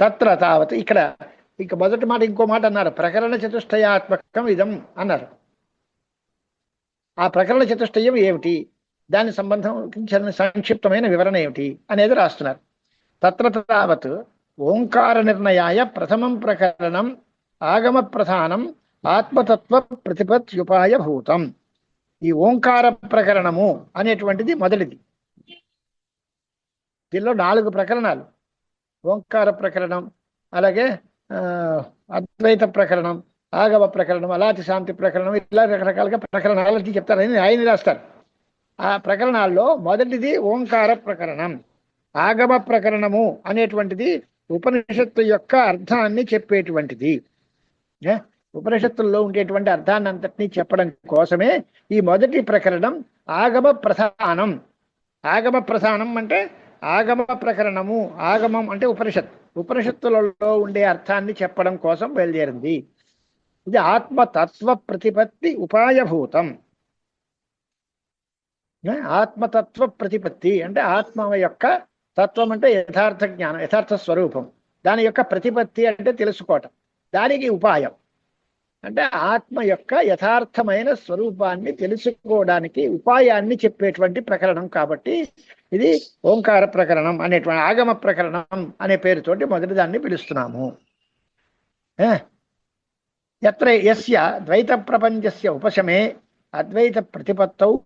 తత్ర తావత్. ఇక్కడ ఇక మొదటి మాట ఇంకో మాట అన్నారు. ప్రకరణ చతుష్టయాత్మకం ఇదం అన్నారు. ఆ ప్రకరణ చతుష్టయం ఏమిటి? దాని సంబంధం సంక్షిప్తమైన వివరణ ఏమిటి? అనేది రాస్తున్నారు. తత్ర తావత్ ఓంకార నిర్ణయాయ ప్రథమం ప్రకరణం ఆగమ ప్రధానం ఆత్మతత్వ ప్రతిపత్యుపాయ భూతం. ఈ ఓంకార ప్రకరణము అనేటువంటిది మొదటిది. దీనిలో నాలుగు ప్రకరణాలు. ఓంకార ప్రకరణం అలాగే ఆ, అద్వైత ప్రకరణం ఆగవ ప్రకరణం అలాతి శాంతి ప్రకరణం ఇలా రకరకాలుగా ప్రకరణాలకి చెప్తారని ఆయన రాస్తారు. ఆ ప్రకరణాల్లో మొదటిది ఓంకార ప్రకరణం. ఆగమ ప్రకరణము అనేటువంటిది ఉపనిషత్తు యొక్క అర్థాన్ని చెప్పేటువంటిది. ఉపనిషత్తుల్లో ఉండేటువంటి అర్థాన్ని అంతటినీ చెప్పడం కోసమే ఈ మొదటి ప్రకరణం ఆగమ ప్రధానం. ఆగమ ప్రధానం అంటే ఆగమ ప్రకరణము ఆగమం అంటే ఉపనిషత్ ఉపనిషత్తులలో ఉండే అర్థాన్ని చెప్పడం కోసం బయలుదేరింది. ఇది ఆత్మతత్వ ప్రతిపత్తి ఉపాయభూతం. ఆత్మతత్వ ప్రతిపత్తి అంటే ఆత్మ యొక్క తత్వం అంటే యథార్థ జ్ఞానం యథార్థ స్వరూపం. దాని యొక్క ప్రతిపత్తి అంటే తెలుసుకోవటం. దానికి ఉపాయం. అంటే ఆత్మ యొక్క యథార్థమైన స్వరూపాన్ని తెలుసుకోవడానికి ఉపాయాన్ని చెప్పేటువంటి ప్రకరణం కాబట్టి ఇది ఓంకార ప్రకరణం అనేటువంటి ఆగమ ప్రకరణం అనే పేరుతోటి మొదటి దాన్ని పిలుస్తున్నాము ఎత్ర ఎస్య ద్వైత ప్రపంచస్య ఉపశమే అద్వైత ప్రతిపత్తౌ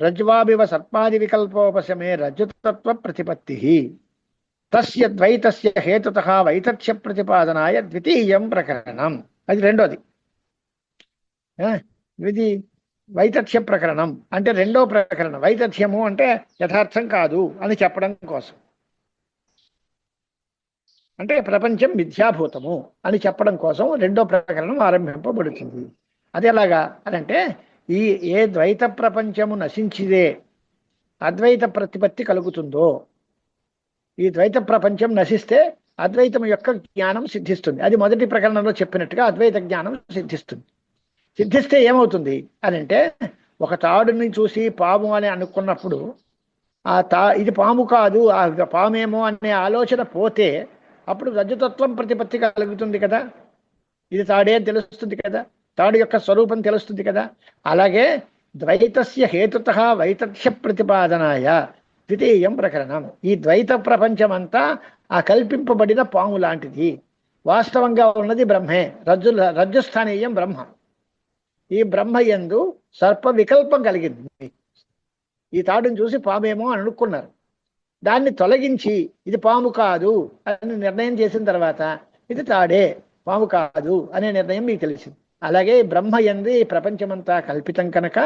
రజ్వాభివ సర్పాది వికల్పోపశమే రజ్జుతత్వ ప్రతిపత్తి. తస్య ద్వైతస్య హేతుత వైతథ్య ప్రతిపాదనాయ ద్వితీయం ప్రకరణం. అది రెండోది. ఇది వైతథ్య ప్రకరణం. అంటే రెండో ప్రకరణం. వైతథ్యము అంటే యథార్థం కాదు అని చెప్పడం కోసం. అంటే ప్రపంచం మిథ్యాభూతము అని చెప్పడం కోసం రెండో ప్రకరణం ఆరంభింపబడుతుంది. అది ఎలాగా అదంటే ఈ ఏ ద్వైత ప్రపంచము నశించిదే అద్వైత ప్రతిపత్తి కలుగుతుందో ఈ ద్వైత ప్రపంచం నశిస్తే అద్వైతం యొక్క జ్ఞానం సిద్ధిస్తుంది. అది మొదటి ప్రకరణంలో చెప్పినట్టుగా అద్వైత జ్ఞానం సిద్ధిస్తుంది. సిద్ధిస్తే ఏమవుతుంది అని అంటే ఒక తాడుని చూసి పాము అని అనుకున్నప్పుడు ఆ తా ఇది పాము కాదు ఆ పామేమో అనే ఆలోచన పోతే అప్పుడు రజతత్వం ప్రతిపత్తి కలుగుతుంది కదా. ఇది తాడే అని తెలుస్తుంది కదా. తాడు యొక్క స్వరూపం తెలుస్తుంది కదా. అలాగే ద్వైతస్య హేతుత వైతథ్య ప్రతిపాదనాయ ద్వితీయం ప్రకరణం. ఈ ద్వైత ప్రపంచమంతా ఆ కల్పింపబడిన పాము లాంటిది. వాస్తవంగా ఉన్నది బ్రహ్మే. రజ్జు రజ్జుస్థానీయం బ్రహ్మ. ఈ బ్రహ్మ యందు సర్ప వికల్పం కలిగింది. ఈ తాడుని చూసి పామేమో అని అనుకున్నారు. దాన్ని తొలగించి ఇది పాము కాదు అని నిర్ణయం చేసిన తర్వాత ఇది తాడే పాము కాదు అనే నిర్ణయం మీకు తెలిసింది. అలాగే బ్రహ్మ ఎందు ఈ ప్రపంచమంతా కల్పితం కనుక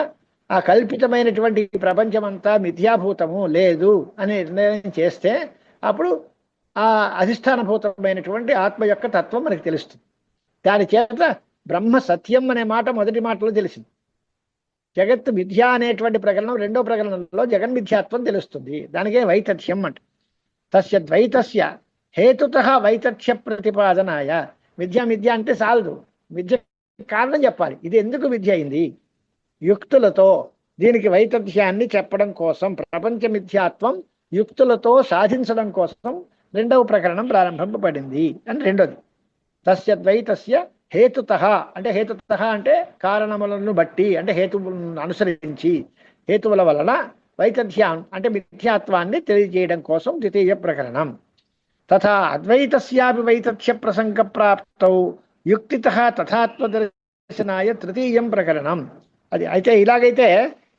ఆ కల్పితమైనటువంటి ప్రపంచమంతా మిథ్యాభూతము లేదు అని నిర్ణయం చేస్తే అప్పుడు ఆ అధిష్టానభూతమైనటువంటి ఆత్మ యొక్క తత్వం మనకు తెలుస్తుంది. దాని చేత బ్రహ్మ సత్యం అనే మాట మొదటి మాటలో తెలిసింది. జగత్ మిథ్య అనేటువంటి ప్రకరణం రెండో ప్రకరణంలో జగన్ మిథ్యాత్వం తెలుస్తుంది. దానికే వైతథ్యం అంట. తస్య ద్వైతస్య హేతుత వైతథ్య ప్రతిపాదనాయ. మిథ్య మిథ్య అంటే చాలదు. మిథ్య కారణం చెప్పాలి. ఇది ఎందుకు మిథ్య అయింది? యుక్తులతో దీనికి వైతథ్యాన్ని చెప్పడం కోసం ప్రపంచ మిథ్యాత్వం యుక్తులతో సాధించడం కోసం రెండవ ప్రకరణం ప్రారంభింపబడింది. అని రెండోది. తస్య ద్వైతస్య హేతుత. అంటే హేతుత అంటే కారణములను బట్టి అంటే హేతువులను అనుసరించి హేతువుల వలన వైతథ్యాన్ అంటే మిథ్యాత్వాన్ని తెలియజేయడం కోసం ద్వితీయ ప్రకరణం. తథా అద్వైతస్యాపి వైతథ్య ప్రసంగ ప్రాప్తౌ. యుక్తిత తథాత్వదర్శనాయ తృతీయం ప్రకరణం. అది అయితే ఇలాగైతే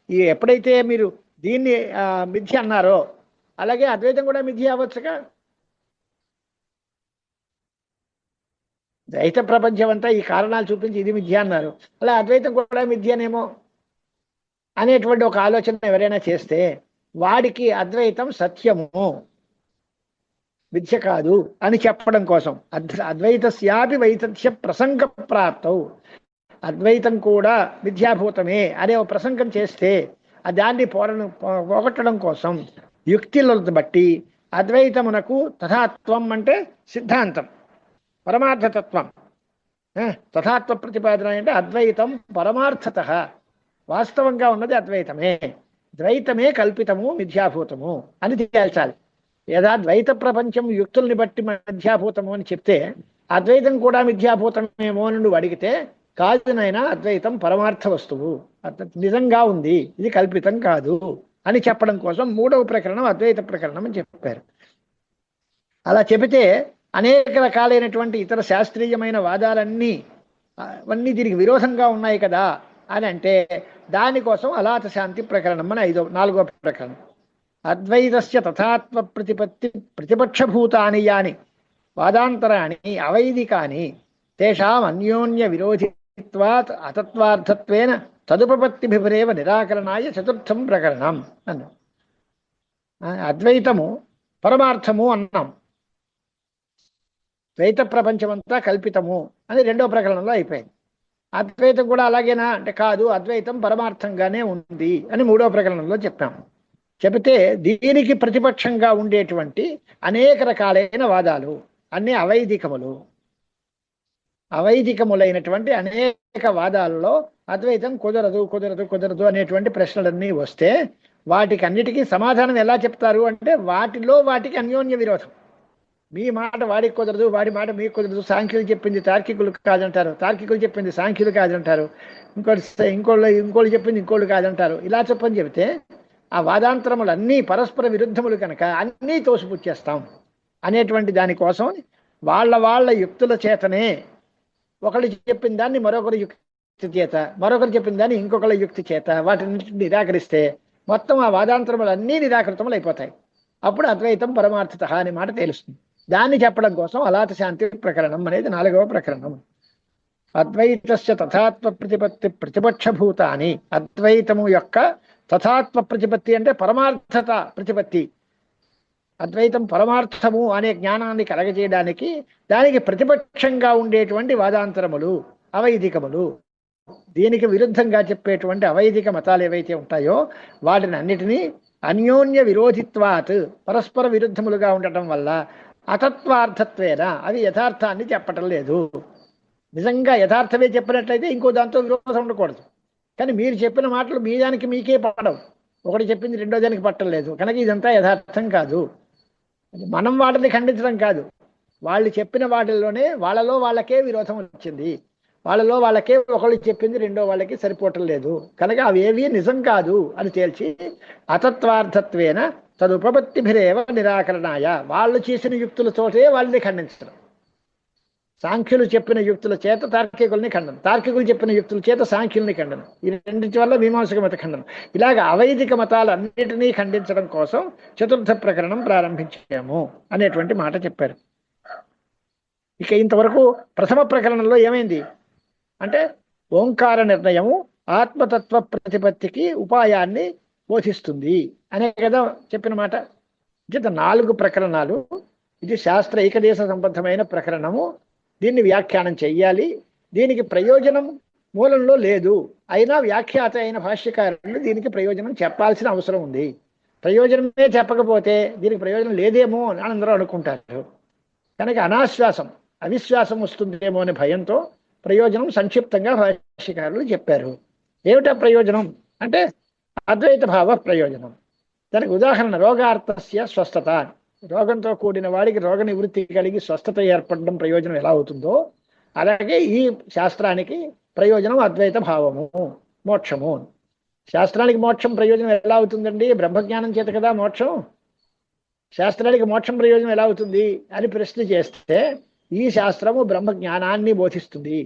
ఈ ఎప్పుడైతే మీరు దీన్ని మిథ్య అన్నారో అలాగే అద్వైతం కూడా మిథ్య అవ్వచ్చుగా? ద్వైత ప్రపంచం అంతా ఈ కారణాలు చూపించి ఇది మిథ్య అన్నారు. అలా అద్వైతం కూడా మిథ్యనేమో అనేటువంటి ఒక ఆలోచన ఎవరైనా చేస్తే వాడికి అద్వైతం సత్యము విద్య కాదు అని చెప్పడం కోసం. అద్ అద్వైతస్యాపి వైతథ్య ప్రసంగ ప్రాప్తవు అద్వైతం కూడా విద్యాభూతమే అనే ఒక ప్రసంగం చేస్తే ఆ దాన్ని పోరను పోగొట్టడం కోసం యుక్తులను బట్టి అద్వైతమునకు తథాత్వం అంటే సిద్ధాంతం. పరమార్థతత్వం. తథాత్వ ప్రతిపాదన అంటే అద్వైతం పరమార్థత. వాస్తవంగా ఉన్నది అద్వైతమే. ద్వైతమే కల్పితము మిథ్యాభూతము అని తేల్చాలి. యదా ద్వైత ప్రపంచం యుక్తుల్ని బట్టి మిథ్యాభూతము అని చెప్తే అద్వైతం కూడా మిథ్యాభూతమేమో అని నువ్వు అడిగితే కాదునైనా అద్వైతం పరమార్థ వస్తువు. నిజంగా ఉంది ఇది కల్పితం కాదు అని చెప్పడం కోసం మూడవ ప్రకరణం అద్వైత ప్రకరణం అని చెప్పారు. అలా చెబితే అనేక రకాలైనటువంటి ఇతర శాస్త్రీయమైన వాదాలన్నీ ఆ, అవన్నీ దీనికి విరోధంగా ఉన్నాయి కదా అని అంటే దానికోసం అలాత శాంతి ప్రకరణం అని ఐదో నాలుగో ప్రకరణం. అద్వైతస్య తథాత్వ ప్రతిపత్తి ప్రతిపక్షభూతాని యాని వాదాంతరాణి అవైదికాని తేషాం అన్యోన్య విరోధిత్వాత్ అతత్వార్థత్వేన తదుపపత్తిభిరేవ నిరాకరణాయ చతుర్థం ప్రకరణం అన్నాం. అద్వైతము పరమార్థము అన్నాం. ద్వైత ప్రపంచమంతా కల్పితము అని రెండో ప్రకరణంలో అయిపోయింది. అద్వైతం కూడా అలాగేనా? అంటే కాదు అద్వైతం పరమార్థంగానే ఉంది అని మూడో ప్రకరణంలో చెప్పాము చెబితే దీనికి ప్రతిపక్షంగా ఉండేటువంటి అనేక రకాలైన వాదాలు అన్ని అవైదికములు. అవైదికములైనటువంటి అనేక వాదాలలో అద్వైతం కుదరదు కుదరదు కుదరదు అనేటువంటి ప్రశ్నలన్నీ వస్తే వాటికి అన్నిటికీ సమాధానం ఎలా చెప్తారు అంటే వాటిలో వాటికి అన్యోన్య విరోధం. మీ మాట వాడికి కుదరదు వాడి మాట మీకు కుదరదు. సాంఖ్యులు చెప్పింది తార్కికులు కాదంటారు. తార్కికులు చెప్పింది సాంఖ్యులు కాదంటారు. ఇంకోటి ఇంకోళ్ళు ఇంకోళ్ళు చెప్పింది ఇంకోళ్ళు కాదంటారు. ఇలా చెప్పని చెబితే ఆ వాదాంతరములు అన్నీ పరస్పర విరుద్ధములు కనుక అన్నీ తోసిపుచ్చేస్తాం. అనేటువంటి దానికోసం వాళ్ళ వాళ్ళ యుక్తుల చేతనే ఒకళ్ళు చెప్పిన దాన్ని మరొకరు యుక్తి చేత మరొకరు చెప్పిన దాన్ని ఇంకొకళ్ళ యుక్తి చేత వాటిని నిరాకరిస్తే మొత్తం ఆ వాదాంతరములు అన్నీ నిరాకృతములు అయిపోతాయి అప్పుడు అద్వైతం పరమార్థత అనే మాట తెలుస్తుంది. దాన్ని చెప్పడం కోసం అలాత శాంతి ప్రకరణం అనేది నాలుగవ ప్రకరణం. అద్వైతస్య తథాత్వ ప్రతిపత్తి ప్రతిపక్షభూతాని అద్వైతము యొక్క తథాత్వ ప్రతిపత్తి అంటే పరమార్థత ప్రతిపత్తి. అద్వైతం పరమార్థము అనే జ్ఞానాన్ని కలగజేయడానికి దానికి ప్రతిపక్షంగా ఉండేటువంటి వాదాంతరములు అవైదికములు దీనికి విరుద్ధంగా చెప్పేటువంటి అవైదిక మతాలు ఏవైతే ఉంటాయో వాటిని అన్నిటినీ అన్యోన్య విరోధిత్వాత్ పరస్పర విరుద్ధములుగా ఉండటం వల్ల అతత్వార్థత్వేన. అది యథార్థాన్ని చెప్పటం లేదు. నిజంగా యథార్థమే చెప్పినట్లయితే ఇంకో దాంతో విరోధం ఉండకూడదు. కానీ మీరు చెప్పిన మాటలు మీ దానికి మీకే పడవు. ఒకటి చెప్పింది రెండో దానికి పట్టలేదు కనుక ఇదంతా యథార్థం కాదు. మనం వాటిని ఖండించడం కాదు. వాళ్ళు చెప్పిన వాటిల్లోనే వాళ్ళలో వాళ్ళకే విరోధం వచ్చింది. వాళ్ళలో వాళ్ళకే ఒకళ్ళు చెప్పింది రెండో వాళ్ళకి సరిపోవటం లేదు. కనుక అవి ఏవి నిజం కాదు అని తేల్చి అతత్వార్థత్వేన తదుపపత్తిభిరేవ నిరాకరణాయ. వాళ్ళు చేసిన యుక్తుల చోటే వాళ్ళని ఖండించడం. సాంఖ్యులు చెప్పిన యుక్తుల చేత తార్కికుల్ని ఖండనం. తార్కికులు చెప్పిన యుక్తుల చేత సాంఖ్యుల్ని ఖండనం. ఈ రెండింటి వల్ల మీమాంసక మత ఖండనం. ఇలాగ అవైదిక మతాలన్నిటినీ ఖండించడం కోసం చతుర్థ ప్రకరణం ప్రారంభించాము అనేటువంటి మాట చెప్పారు. ఇక ఇంతవరకు ప్రథమ ప్రకరణంలో ఏమైంది? అంటే ఓంకార నిర్ణయము ఆత్మతత్వ ప్రతిపత్తికి ఉపాయాన్ని బోధిస్తుంది అనే కదా చెప్పిన మాట. చేత నాలుగు ప్రకరణాలు. ఇది శాస్త్ర ఏకదేశ సంబద్ధమైన ప్రకరణము. దీన్ని వ్యాఖ్యానం చెయ్యాలి. దీనికి ప్రయోజనం మూలంలో లేదు. అయినా వ్యాఖ్యాత అయిన భాష్యకారులు దీనికి ప్రయోజనం చెప్పాల్సిన అవసరం ఉంది. ప్రయోజనమే చెప్పకపోతే దీనికి ప్రయోజనం లేదేమో అని అందరూ అనుకుంటారు. కనుక అనాశ్వాసం అవిశ్వాసం వస్తుందేమో అనే భయంతో ప్రయోజనం సంక్షిప్తంగా భాష్యకారులు చెప్పారు. ఏమిటా ప్రయోజనం? అంటే అద్వైత భావ ప్రయోజనం దానికి ఉదాహరణ రోగార్థస్య స్వస్థత. రోగంతో కూడిన వాడికి రోగ నివృత్తి కలిగి స్వస్థత ఏర్పడడం ప్రయోజనం ఎలా అవుతుందో అలాగే ఈ శాస్త్రానికి ప్రయోజనం అద్వైత భావము మోక్షము. శాస్త్రానికి మోక్షం ప్రయోజనం ఎలా అవుతుందండి? బ్రహ్మజ్ఞానం చేత కదా మోక్షం? శాస్త్రానికి మోక్షం ప్రయోజనం ఎలా అవుతుంది అని ప్రశ్న చేస్తే ఈ శాస్త్రము బ్రహ్మజ్ఞానాన్ని బోధిస్తుంది.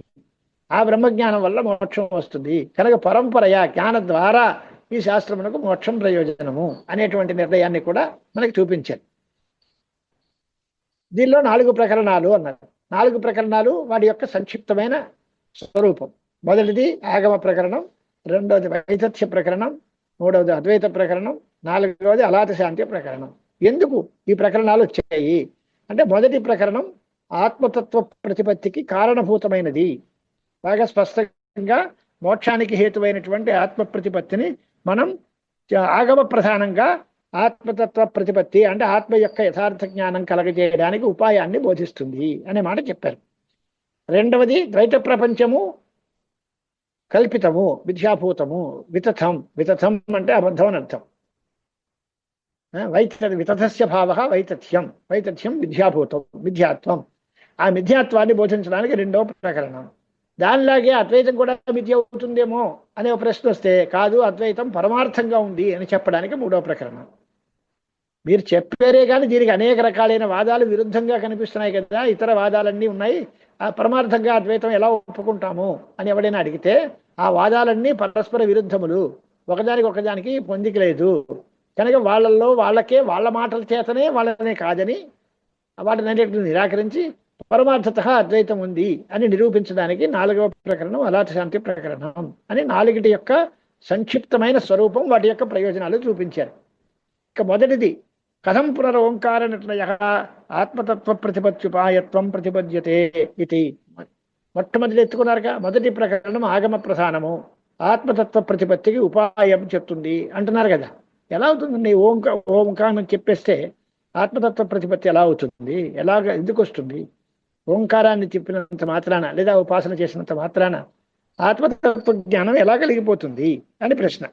ఆ బ్రహ్మజ్ఞానం వల్ల మోక్షం వస్తుంది. కనుక పరంపరయ జ్ఞాన ద్వారా ఈ శాస్త్రమునకు మోక్షం ప్రయోజనము అనేటువంటి నిర్ణయాన్ని కూడా మనకి చూపించారు. దీనిలో నాలుగు ప్రకరణాలు అన్నారు. నాలుగు ప్రకరణాలు వాటి యొక్క సంక్షిప్తమైన స్వరూపం. మొదటిది ఆగమ ప్రకరణం రెండవది వైతథ్య ప్రకరణం మూడవది అద్వైత ప్రకరణం నాలుగవది అలాత శాంతి ప్రకరణం. ఎందుకు ఈ ప్రకరణాలు వచ్చాయి? అంటే మొదటి ప్రకరణం ఆత్మతత్వ ప్రతిపత్తికి కారణభూతమైనది. బాగా స్పష్టంగా మోక్షానికి హేతువైనటువంటి ఆత్మ ప్రతిపత్తిని మనం ఆగమ ప్రధానంగా ఆత్మతత్వ ప్రతిపత్తి అంటే ఆత్మ యొక్క యథార్థ జ్ఞానం కలగజేయడానికి ఉపాయాన్ని బోధిస్తుంది అనే మాట చెప్పారు. రెండవది ద్వైత ప్రపంచము కల్పితము విద్యాభూతము వితథం. వితథం అంటే అబద్ధం అని అర్థం. వైత వితథస్య భావ వైతథ్యం. వైతథ్యం విద్యాభూతం మిథ్యాత్వం ఆ మిథ్యాత్వాన్ని బోధించడానికి రెండవ ప్రకరణం. దానిలాగే అద్వైతం కూడా మిథ్య అవుతుందేమో అనే ఒక ప్రశ్న వస్తే కాదు అద్వైతం పరమార్థంగా ఉంది అని చెప్పడానికి మూడవ ప్రకరణం. మీరు చెప్పారే కానీ దీనికి అనేక రకాలైన వాదాలు విరుద్ధంగా కనిపిస్తున్నాయి కదా ఇతర వాదాలన్నీ ఉన్నాయి. ఆ పరమార్థంగా అద్వైతం ఎలా ఒప్పుకుంటాము అని ఎవడైనా అడిగితే ఆ వాదాలన్నీ పరస్పర విరుద్ధములు. ఒకదానికి ఒకదానికి పొందికలేదు కనుక వాళ్ళల్లో వాళ్ళకే వాళ్ళ మాటల చేతనే వాళ్ళనే కాదని వాటిని నిరాకరించి పరమార్థత అద్వైతం ఉంది అని నిరూపించడానికి నాలుగవ ప్రకరణం అలాంటి శాంతి ప్రకరణం అని నాలుగిటి యొక్క సంక్షిప్తమైన స్వరూపం వాటి యొక్క ప్రయోజనాలు చూపించారు. ఇక మొదటిది కథం పునరోంకార నిర్ణయ ఆత్మతత్వ ప్రతిపత్యుపాయత్వం ప్రతిపద్యతే ఇది. మొట్టమొదటి ఎత్తుకున్నారుగా మొదటి ప్రకరణం ఆగమ ప్రధానము ఆత్మతత్వ ప్రతిపత్తికి ఉపాయం చెప్తుంది అంటున్నారు కదా. ఎలా అవుతుందండి ఓంక ఓంకారం అని చెప్పేస్తే ఆత్మతత్వ ప్రతిపత్తి ఎలా అవుతుంది? ఎలాగ ఎందుకు వస్తుంది? ఓంకారాన్ని చెప్పినంత మాత్రాన లేదా ఉపాసన చేసినంత మాత్రాన ఆత్మతత్వ జ్ఞానం ఎలా కలిగిపోతుంది అని ప్రశ్న.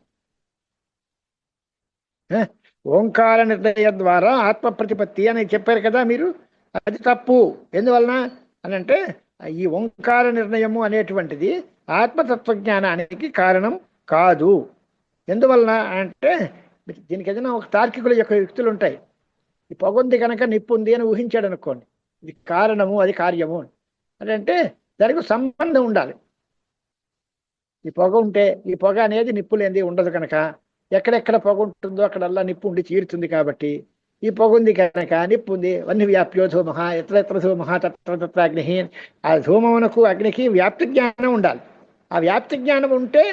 ఓంకార నిర్ణయ ద్వారా ఆత్మ ప్రతిపత్తి అని చెప్పారు కదా మీరు? అది తప్పు. ఎందువలన? అని అంటే ఈ ఓంకార నిర్ణయము అనేటువంటిది ఆత్మతత్వ జ్ఞానానికి కారణం కాదు. ఎందువలన అంటే దీనికి ఏదైనా ఒక తార్కికుల యొక్క యుక్తులు ఉంటాయి. ఈ పొగ కనుక నిప్పు ఉంది అని ఊహించాడు అనుకోండి ఇది కారణము అది కార్యము అని. అంటే దానికి సంబంధం ఉండాలి. ఈ పొగ ఉంటే ఈ పొగ అనేది నిప్పు లేనిది ఉండదు కనుక ఎక్కడెక్కడ పొగ ఉంటుందో అక్కడల్లా నిప్పు ఉండి చీరుతుంది కాబట్టి ఈ పొగ ఉంది కనుక నిప్పు ఉంది వన్ని వ్యాప్యో ధూమ ఎత్ర ఎత్ర ధూమ తత్ర తత్ర అగ్ని ఆ ధూమమునకు అగ్నికి వ్యాప్తి జ్ఞానం ఉండాలి. ఆ వ్యాప్తి జ్ఞానం ఉంటే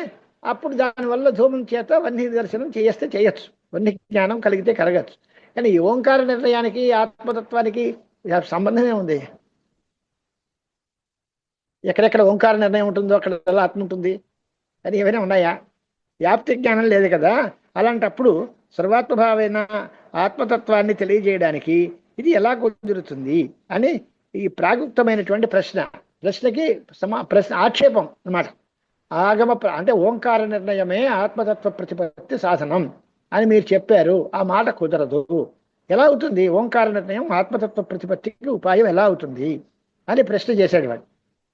అప్పుడు దానివల్ల ధూమం చేత వన్ని దర్శనం చేస్తే చేయొచ్చు. వన్ని జ్ఞానం కలిగితే కలగచ్చు. కానీ ఈ ఓంకార నిర్ణయానికి ఆత్మతత్వానికి సంబంధమే ఉంది. ఎక్కడెక్కడ ఓంకార నిర్ణయం ఉంటుందో అక్కడ ఎలా ఆత్మ ఉంటుంది? అని ఏమైనా ఉన్నాయా? వ్యాప్తి జ్ఞానం లేదు కదా. అలాంటప్పుడు సర్వాత్మభావైన ఆత్మతత్వాన్ని తెలియజేయడానికి ఇది ఎలా కుదురుతుంది అని ఈ ప్రాగుప్తమైనటువంటి ప్రశ్న. ప్రశ్నకి సమా ప్రశ్న ఆక్షేపం అన్నమాట. ఆగమ అంటే ఓంకార నిర్ణయమే ఆత్మతత్వ ప్రతిపత్తి సాధనం అని మీరు చెప్పారు. ఆ మాట కుదరదు. ఎలా అవుతుంది? ఓంకార నిర్ణయం ఆత్మతత్వ ప్రతిపత్తికి ఉపాయం ఎలా అవుతుంది? అని ప్రశ్న చేశాడు వాడు.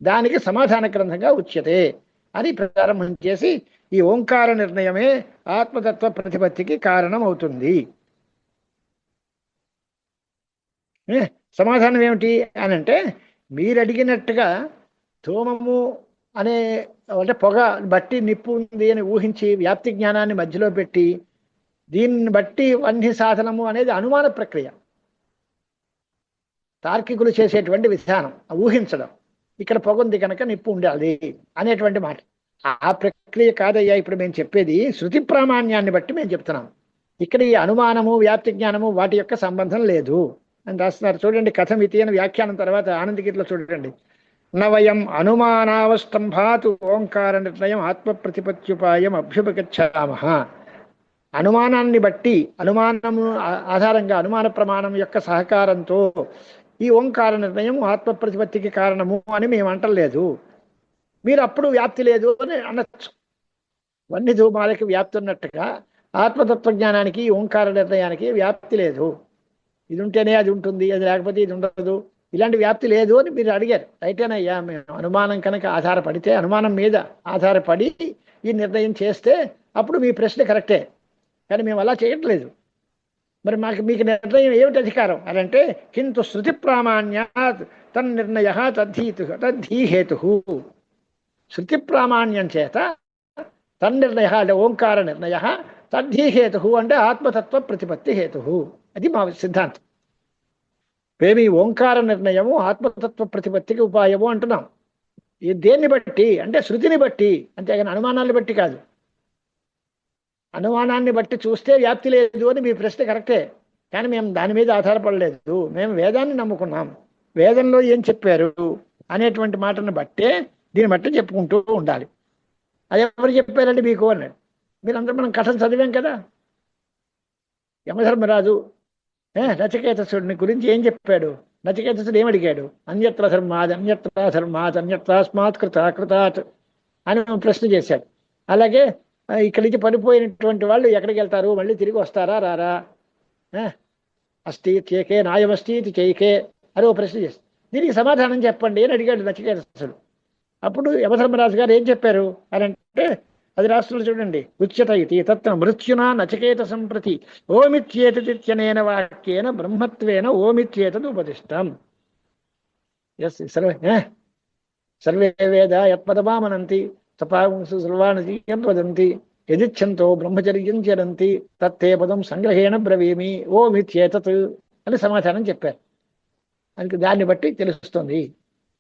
దానికి సమాధాన గ్రంథంగా ఉచ్యతే అని ప్రారంభం చేసి ఈ ఓంకార నిర్ణయమే ఆత్మతత్వ ప్రతిపత్తికి కారణం అవుతుంది. సమాధానం ఏమిటి అని అంటే మీరు అడిగినట్టుగా ధూమము అనే అంటే పొగ బట్టి నిప్పు ఉంది అని ఊహించి వ్యాప్తి జ్ఞానాన్ని మధ్యలో పెట్టి దీన్ని బట్టి వన్య సాధనము అనేది అనుమాన ప్రక్రియ. తార్కికులు చేసేటువంటి విధానం ఊహించడం. ఇక్కడ పొగంది కనుక నిప్పు ఉండాలి అనేటువంటి మాట. ఆ ప్రక్రియ కాదయ్యా ఇప్పుడు మేము చెప్పేది శృతి ప్రామాణ్యాన్ని బట్టి మేము చెప్తున్నాం. ఇక్కడ ఈ అనుమానము వ్యాప్తి జ్ఞానము వాటి యొక్క సంబంధం లేదు. అని రాస్తున్నారు. చూడండి కథం ఇతి అని వ్యాఖ్యానం తర్వాత ఆనందగిరిలో చూడండి. నవయం అనుమానావస్తంభాతు ఓంకార నిర్ణయం ఆత్మ ప్రతిపత్యుపాయం అభ్యుపగచ్చామహ అనుమానాన్ని బట్టి అనుమానము ఆధారంగా అనుమాన ప్రమాణం యొక్క సహకారంతో ఈ ఓంకార నిర్ణయం ఆత్మ ప్రతిపత్తికి కారణము అని మేము అంటలేదు. మీరు అప్పుడు వ్యాప్తి లేదు అని అనొచ్చు. వన్ని ధూమాలకి వ్యాప్తి ఉన్నట్టుగా ఆత్మతత్వజ్ఞానానికి ఈ ఓంకార నిర్ణయానికి వ్యాప్తి లేదు. ఇది ఉంటేనే అది ఉంటుంది అది లేకపోతే ఇది ఉండదు. ఇలాంటి వ్యాప్తి లేదు అని మీరు అడిగారు. రైటేనయ్యా మేము అనుమానం కనుక ఆధారపడితే అనుమానం మీద ఆధారపడి ఈ నిర్ణయం చేస్తే అప్పుడు మీ ప్రశ్న కరెక్టే. కానీ మేము అలా చేయట్లేదు. మరి మాకు మీకు నిర్ణయం ఏమిటి అధికారం? అని అంటే కింద శృతి ప్రామాణ్యాత్ తన్నిర్ణయ తద్ధీతు తద్ధీహేతు. శృతి ప్రామాణ్యం చేత తన్నిర్ణయ అంటే ఓంకార నిర్ణయ తద్ధీహేతు అంటే ఆత్మతత్వ ప్రతిపత్తి హేతు. అది మా సిద్ధాంతం. మేము ఓంకార నిర్ణయము ఆత్మతత్వ ప్రతిపత్తికి ఉపాయము అంటున్నాం. ఈ దేన్ని బట్టి అంటే శృతిని బట్టి అంతేగాని అనుమానాన్ని బట్టి కాదు. అనుమానాన్ని బట్టి చూస్తే వ్యాప్తి లేదు అని మీ ప్రశ్న కరెక్టే. కానీ మేము దాని మీద ఆధారపడలేదు. మేము వేదాన్ని నమ్ముకున్నాం. వేదంలో ఏం చెప్పారు అనేటువంటి మాటను బట్టే దీన్ని బట్టి చెప్పుకుంటూ ఉండాలి. అది ఎవరు చెప్పారండి మీకు అన్నాడు మీరందరూ మనం కథను చదివాం కదా? యమధర్మరాజు ఏ నచికేతసుడిని గురించి ఏం చెప్పాడు? నచికేతసుడు ఏమడిగాడు అన్యత్ర ధర్మాద్ అన్యత్ర ధర్మాత్ అన్యత్రాస్మాత్ కృత కృతాత్ అని ప్రశ్న చేశాడు. అలాగే ఇక్కడి నుంచి పడిపోయినటువంటి వాళ్ళు ఎక్కడికి వెళ్తారు? మళ్ళీ తిరిగి వస్తారా? రారా? అస్తి చేకే నాయమస్తి ఇది చేయకే అని ఓ ప్రశ్న చేస్తుంది దీనికి సమాధానం చెప్పండి అని అడిగాడు నచికేతసుడు అప్పుడు యమధర్మరాజు గారు ఏం చెప్పారు? అని అంటే అది రాష్ట్రంలో చూడండి. ఉచ్యత ఇది తత్వ మృత్యునా నచికేత సంప్రతి ఓమిత్యేతదిత్యనేన వాక్యేన బ్రహ్మత్వేన ఓమిత్యేతదు ఉపదిష్టం. ఎస్ సర్వే సర్వే వేద యత్పదమామనంతి తపాంసు సర్వాణి వదంతి. యదిచ్ఛంతో బ్రహ్మచర్యం చరంతి. తత్తే పదం సంగ్రహేణ బ్రవీమి. ఓమిత్యేతత్ అని సమాధానం చెప్పారు. అందుకే దాన్ని బట్టి తెలుస్తుంది.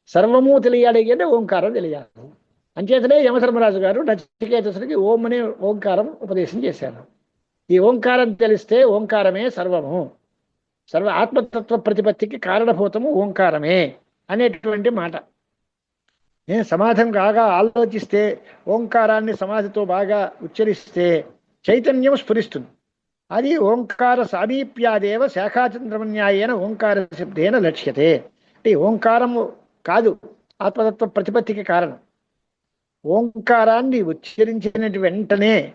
సర్వము తెలియాలి అంటే ఓంకారం తెలియాలి. అంచేతనే యమధర్మరాజు గారు నచికేతసుడికి ఓం అనే ఓంకారం ఉపదేశం చేశారు. ఈ ఓంకారం తెలిస్తే ఓంకారమే సర్వము. సర్వ ఆత్మతత్వ ప్రతిపత్తికి కారణభూతము ఓంకారమే అనేటువంటి మాట. ఏ సమాధం కాగా ఆలోచిస్తే ఓంకారాన్ని సమాధితో బాగా ఉచ్చరిస్తే చైతన్యం స్ఫురిస్తుంది. అది ఓంకార సామీప్యాదేవ శాఖాచంద్రమన్యాయేన ఓంకార శబ్దేన లక్ష్యతే. అంటే ఓంకారము కాదు ఆత్మతత్వ ప్రతిపత్తికి కారణం. ఓంకారాన్ని ఉచ్చరించిన వెంటనే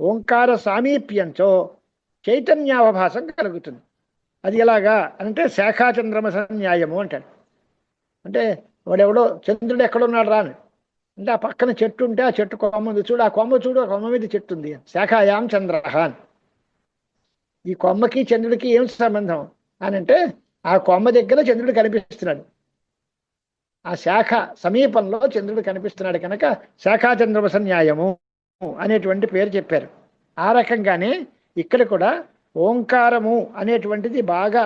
ఓంకార సామీప్యంతో చైతన్యావభాసం కలుగుతుంది. అది ఎలాగా? అంటే శాఖాచంద్రమ న్యాయము అంటాడు అంటే వాడెవడో చంద్రుడు ఎక్కడున్నాడు రాని. అంటే ఆ పక్కన చెట్టు ఉంటే ఆ చెట్టు కొమ్మ ఉంది. చూడు ఆ కొమ్మ చూడు ఆ కొమ్మ మీద చెట్టు ఉంది. శాఖాయాం చంద్ర అని. ఈ కొమ్మకి చంద్రుడికి ఏం సంబంధం? అని అంటే ఆ కొమ్మ దగ్గర చంద్రుడు కనిపిస్తున్నాడు. ఆ శాఖ సమీపంలో చంద్రుడు కనిపిస్తున్నాడు కనుక శాఖాచంద్రవస న్యాయము అనేటువంటి పేరు చెప్పారు. ఆ రకంగానే ఇక్కడ కూడా ఓంకారము అనేటువంటిది బాగా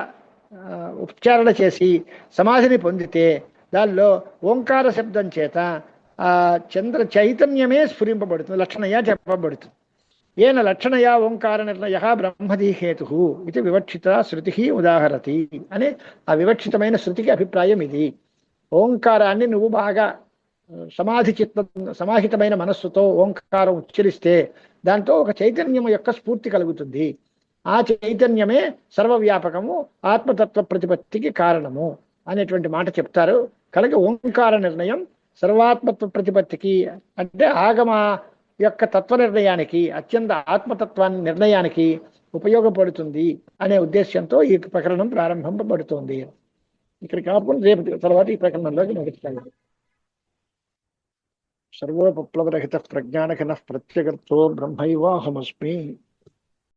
ఆ, ఉచ్చారణ చేసి సమాధిని పొందితే దానిలో ఓంకార శబ్దం చేత ఆ చంద్ర చైతన్యమే స్ఫురింపబడుతుంది లక్షణయా చెప్పబడుతుంది. ఏన లక్షణయా ఓంకార నిర్ణయ బ్రహ్మదీహేతు ఇది వివక్షిత శృతి ఉదాహరతి అని ఆ వివక్షితమైన శృతికి అభిప్రాయం ఇది. ఓంకారాన్ని నువ్వు బాగా సమాధి చిత్త సమాహితమైన మనస్సుతో ఓంకారం ఉచ్చరిస్తే దాంతో ఒక చైతన్యం యొక్క స్ఫూర్తి కలుగుతుంది. ఆ చైతన్యమే సర్వవ్యాపకము ఆత్మతత్వ ప్రతిపత్తికి కారణము. అనేటువంటి మాట చెప్తారు. కనుక ఓంకార నిర్ణయం సర్వాత్మత్వ ప్రతిపత్తికి అంటే ఆగమ యొక్క తత్వ నిర్ణయానికి అత్యంత ఆత్మతత్వాన్ని నిర్ణయానికి ఉపయోగపడుతుంది అనే ఉద్దేశంతో ఈ ప్రకరణం ప్రారంభింపబడుతోంది. ఇక్కడ కాకుండా రేపు తర్వాత ఈ ప్రకరణంలోకి నడుస్తాయి. సర్వోపప్లవరహిత ప్రజ్ఞానఘన ప్రత్యగర్తో బ్రహ్మైవాహమస్మి.